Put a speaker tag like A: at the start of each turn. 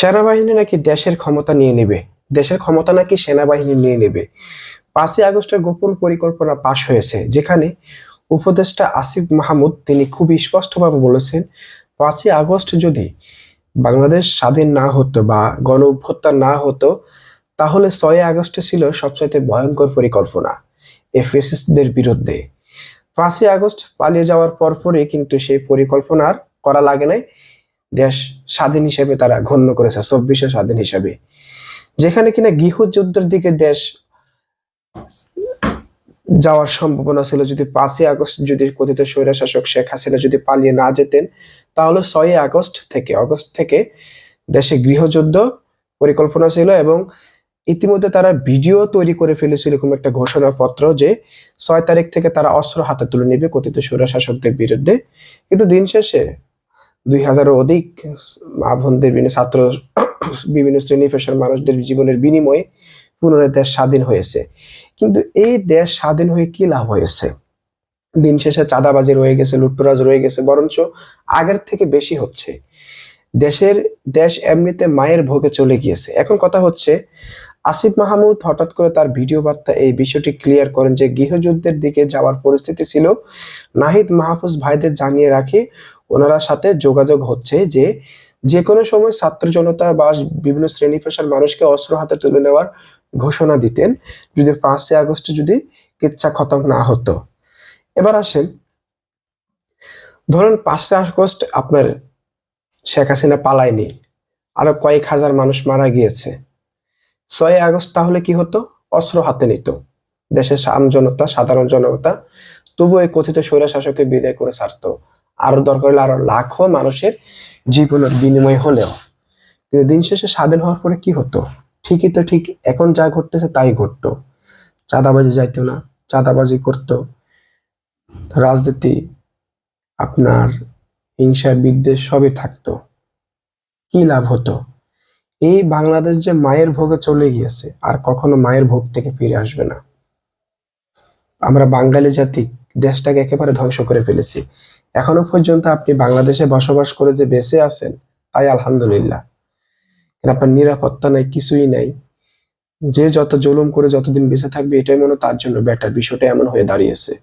A: সেনাবাহিনী নাকি দেশের ক্ষমতা নিয়ে নেবে? দেশের ক্ষমতা নাকি সেনাবাহিনী নিয়ে নেবে? পাঁচই আগস্টের গোপন পরিকল্পনা পাশ হয়েছে, যেখানে উপদেষ্টা আসিফ মাহমুদ তিনি খুব স্পষ্টভাবে বলেছেন, পাঁচই আগস্ট যদি বাংলাদেশ স্বাধীন না হতো বা গণ অভ্যুত্থান না হতো, তাহলে ছয় আগস্টে ছিল সবচাইতে ভয়ঙ্কর পরিকল্পনা এফএসএসদের বিরুদ্ধে। পাঁচই আগস্ট পালিয়ে যাওয়ার পরপরই কিন্তু সেই পরিকল্পনা আর করা লাগে নাই। দেশ স্বাধীন হিসেবে তারা গণ্য করেছে, চব্বিশে স্বাধীন হিসেবে। যেখানে কিনা গৃহযুদ্ধের দিকে দেশ যাওয়ার সম্ভাবনা ছিল, যদি পাঁচই আগস্ট যদি কথিত স্বৈরশাসক শেখ হাসিনা যদি পালিয়ে না যেতেন, তাহলে ছয়ই আগস্ট থেকে অগস্ট থেকে দেশে গৃহযুদ্ধ পরিকল্পনা ছিল এবং ইতিমধ্যে তারা ভিডিও তৈরি করে ফেলেছিল এরকম একটা ঘোষণাপত্র যে ছয় তারিখ থেকে তারা অস্ত্র হাতে তুলে নেবে কথিত স্বৈরশাসকদের বিরুদ্ধে। কিন্তু দিন শেষে দুই হাজারও অধিক মা বোনদের বিভিন্ন ছাত্র বিভিন্ন শ্রেণি পেশার মানুষদের জীবনের বিনিময়ে পুনরায় দেশ স্বাধীন হয়েছে। কিন্তু এই দেশ স্বাধীন হয়ে কি লাভ হয়েছে? দিন শেষে চাঁদাবাজি রয়ে গেছে, লুটতরাজ রয়ে গেছে, বরঞ্চ আগের থেকে বেশি হচ্ছে। দেশের, দেশ এমনিতে মায়ের ভোগে চলে গিয়েছে। এখন কথা হচ্ছে আসিফ মাহমুদ হঠাৎ করে তার ভিডিও বার্তা এই বিষয়টি ক্লিয়ার করেন যে গৃহযুদ্ধের দিকে যাওয়ার পরিস্থিতি ছিল। নাহিদ মাহফুজ ভাইদের জানিয়ে রাখি, ওনারা সাথে যোগাযোগ হচ্ছে যে যে কোনো সময় ছাত্র জনতা বা বিভিন্ন শ্রেণি পেশার মানুষকে অস্ত্র হাতে তুলে নেওয়ার ঘোষণা দিতেন, যদি পাঁচই আগস্টে যদি কিচ্ছা খতম না হতো। এবার আসেন, ধরুন পাঁচই আগস্ট আপনার শেখ হাসিনা পালায়নি, আরও কয়েক হাজার মানুষ মারা গিয়েছে। ছয় আগস্ট তাহলে কি হতো? অস্ত্র হাতে নিত। দেশের আম জনতা, সাধারণ জনতা, তবু এই কথিত স্বৈরা শাসককে বিদায় করে ছাড়তো। আরও দরকার হলে আরও লাখো মানুষের জীবনের বিনিময় হলেও। কিন্তু দিন শেষে স্বাধীন হওয়ার পরে কি হতো? ঠিকই তো ঠিক, এখন যা ঘটতেছে তাই ঘটতো। চাঁদাবাজি যাইতো না, চাঁদাবাজি করতো। রাজনীতি, আপনার হিংসা, বিদ্বেষ সবই থাকতো। কি লাভ হতো? এই বাংলাদেশ যে মায়ের ভোগে চলে গিয়েছে, আর কখনো মায়ের ভোগ থেকে ফিরে আসবে না। আমরা বাঙালি জাতি, দেশটাকে একেবারে ধ্বংস করে ফেলেছি। এখনও পর্যন্ত আপনি বাংলাদেশে বসবাস করে যে বেঁচে আছেন, তাই আলহামদুলিল্লাহ। আপনার নিরাপত্তা নাই, কিছুই নাই। যে যত জুলুম করে যতদিন বেঁচে থাকবে, এটাই মনে তার জন্য বেটার বিষয়টা এমন হয়ে দাঁড়িয়েছে।